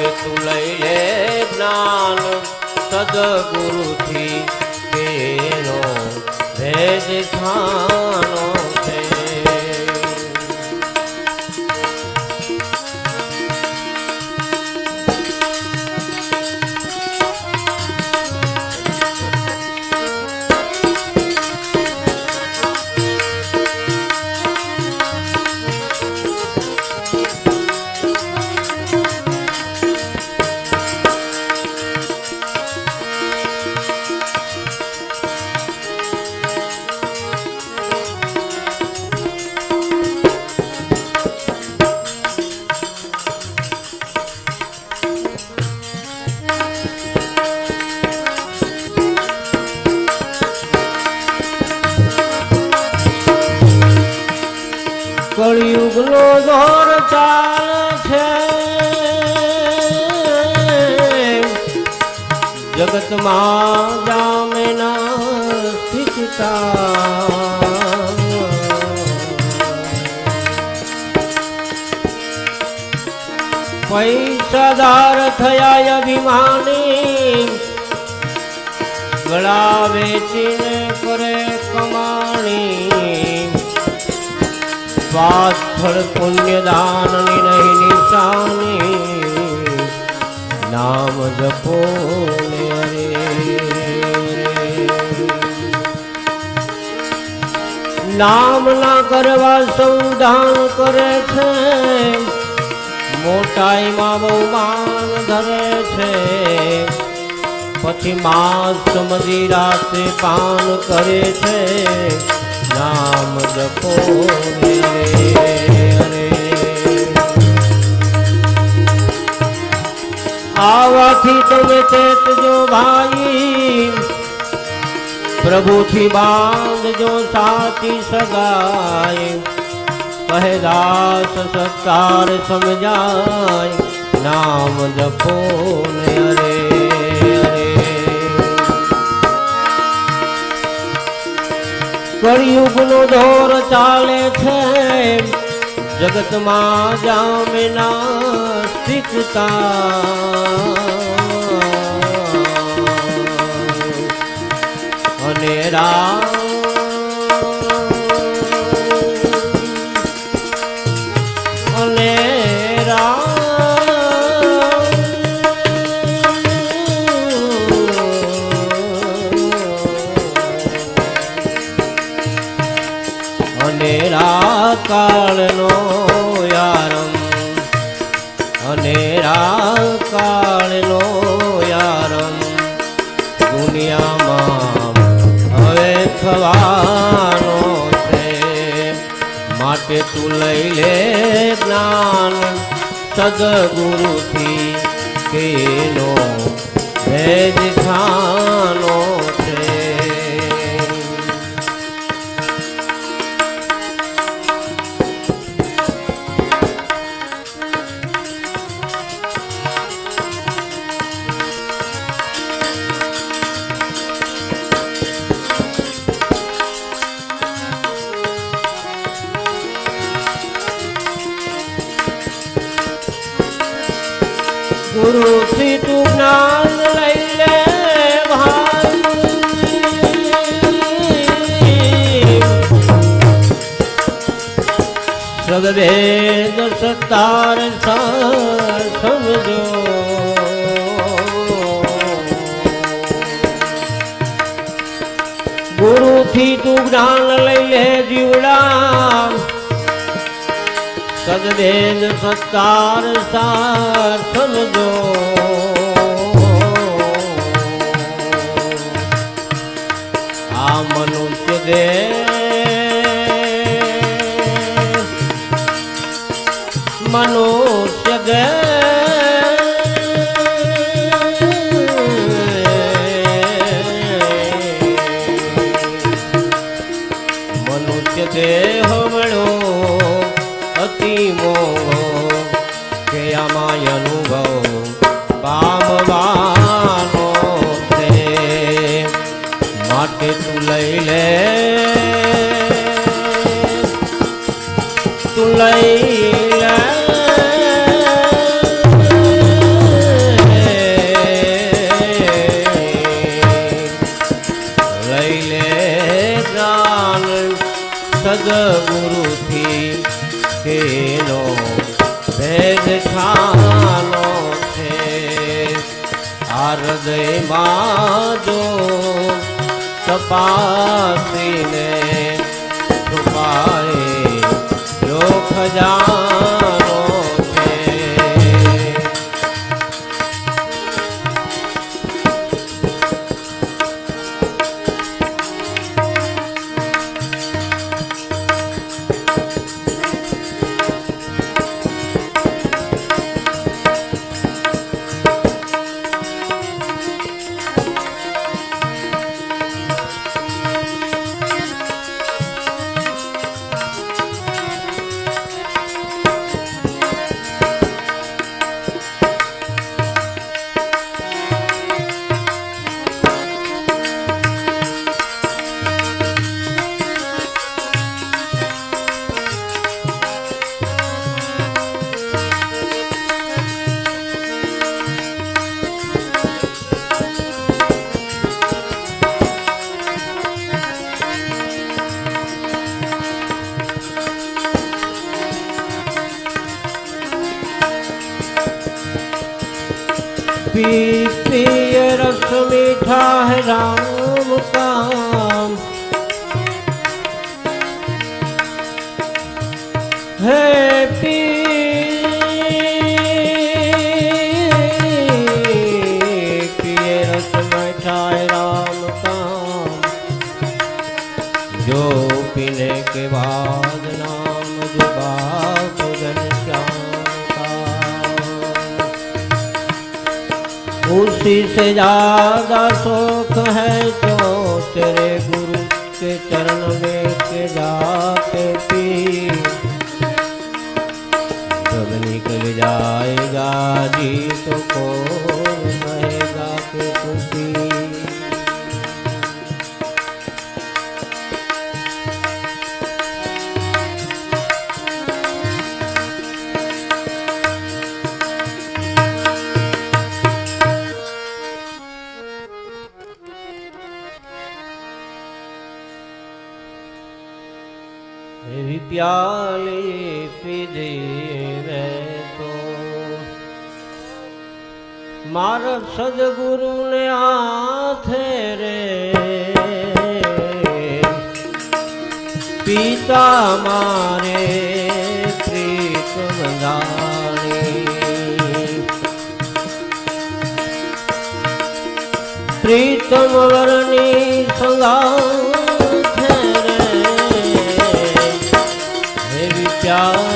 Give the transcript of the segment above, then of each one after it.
માટે તું લઈ લે જ્ઞાન. સદગુરુથી તેનો ભેદ ખાનો પૈસાદાર થયા અભિમાની ગળા વેચીને કરે કમાણી. પાછળ પુણ્યદાનની નહીં નિશાની. નામ જપો. નામ ના કરવા સંધાન કરે છે. મોટાઈમાં બહુ માન ધરે છે. પછી માસ મધી રાતે પાન કરે છે. નામ જપો આવાથી તમે ચેતજો ભાઈ. પ્રભુથી બાંધજો સાચી સગાય કહે દાસ સત્કાર સમજાય, નામ જપો ને અરે કળિયુગનો દોર ચાલે છે, જગતમાં જામના શીખતા રામ કાળનો સદગુરુથી કેનો સાર સમજો ગુરુ થી તું જ્ઞાન લઈ લે જીવડા સદભેદ સત્તાર સાર સમજો দেহ એનો ભેદ ખાનો છે આ હૃદયમાં જો તપાસીને पी पिय रस मीठा है राम का है पी पिय रस मीठा है राम का जो पीने के बाद नाम जुबा उसी से ज्यादा सुख है जो तेरे गुरु के चरण में के जाके पी जब निकल जाएगा जी तो कौन એવી પ્યાલી પીધી મેં તો મારા સદગુરુને હાથે રે પિતા મારે પ્રીત બંધાણી પ્રીતમ વરની એવી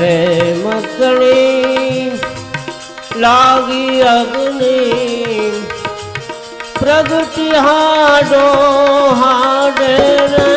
પ્રેમ કણી લાગી અગ્નિ. પ્રગતિ હાડો હાડે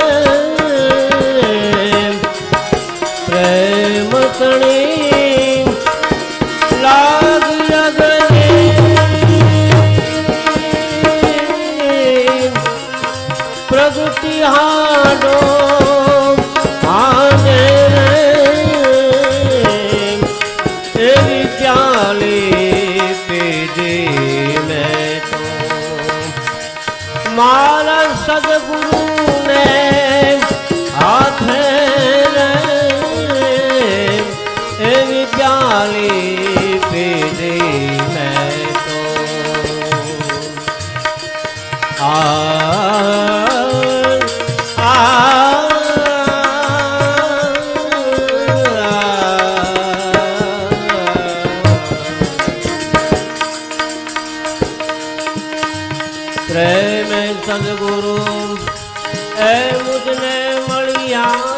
પીધી મેં તો મારા સદગુરુને હાથે રે એવી પ્યાલી પીધી મેં તો એ મુજને મળ્યા.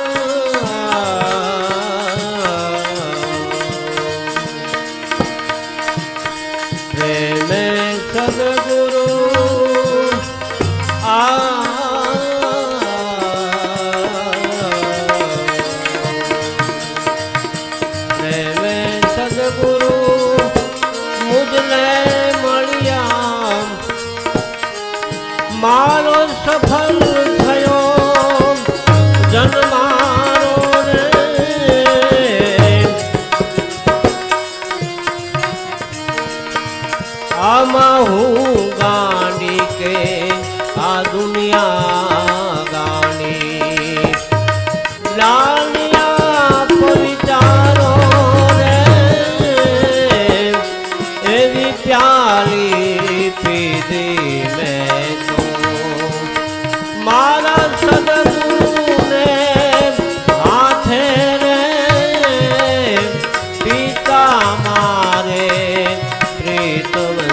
Người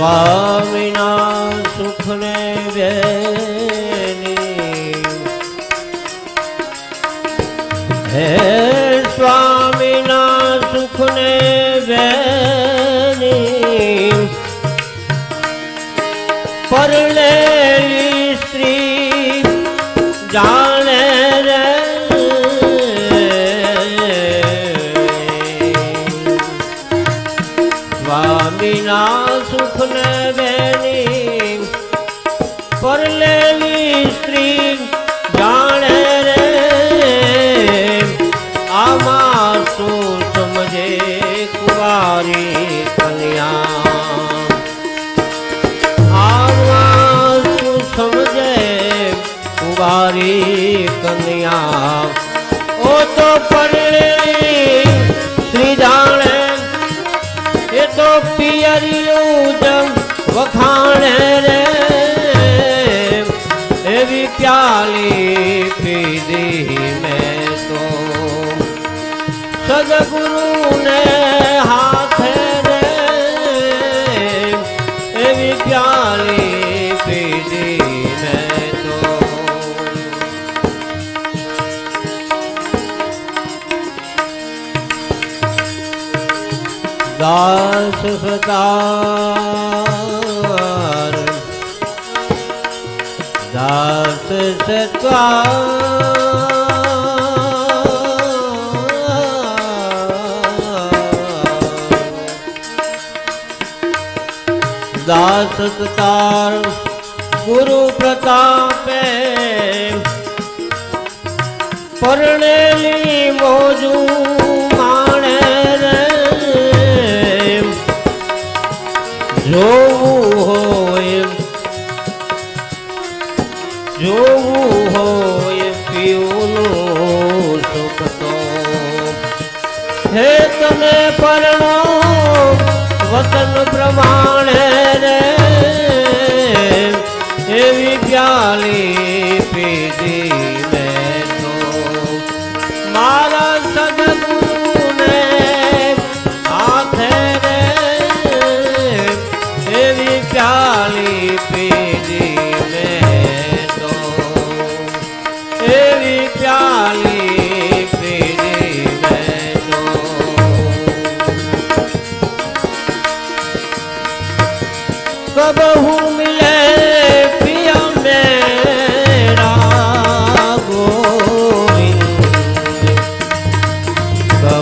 સ્વામીના સુખને બેની હે સ્વામીના સુખને બેની પરલે મારી કન્યા. ઓ તો પરણે શ્રી જાણે એ તો પિયરિયું જમ વખાણે રે. એવી પ્યાલી પીધી મેં તો. સદગુરુને નાથ સદાર દાસ સદાર દાસ તાર ગુરુ પ્રતાપે પરણેલી મોજું જોવું હોય જોવું હોય પીવું સુખ તો હે તમે પરણો વતન પ્રમાણે રે, એવી પ્યાલી પીધી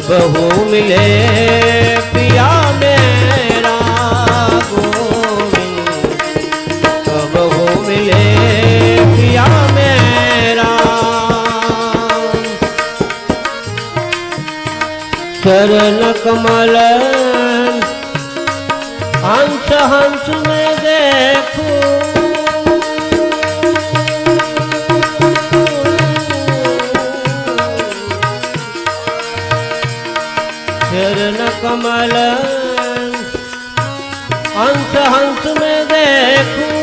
कबहू मिले पिया मेरा गोविंद कबहू मिले पिया मेरा चरण कमल हंस हंस में हंस हंस में देखूं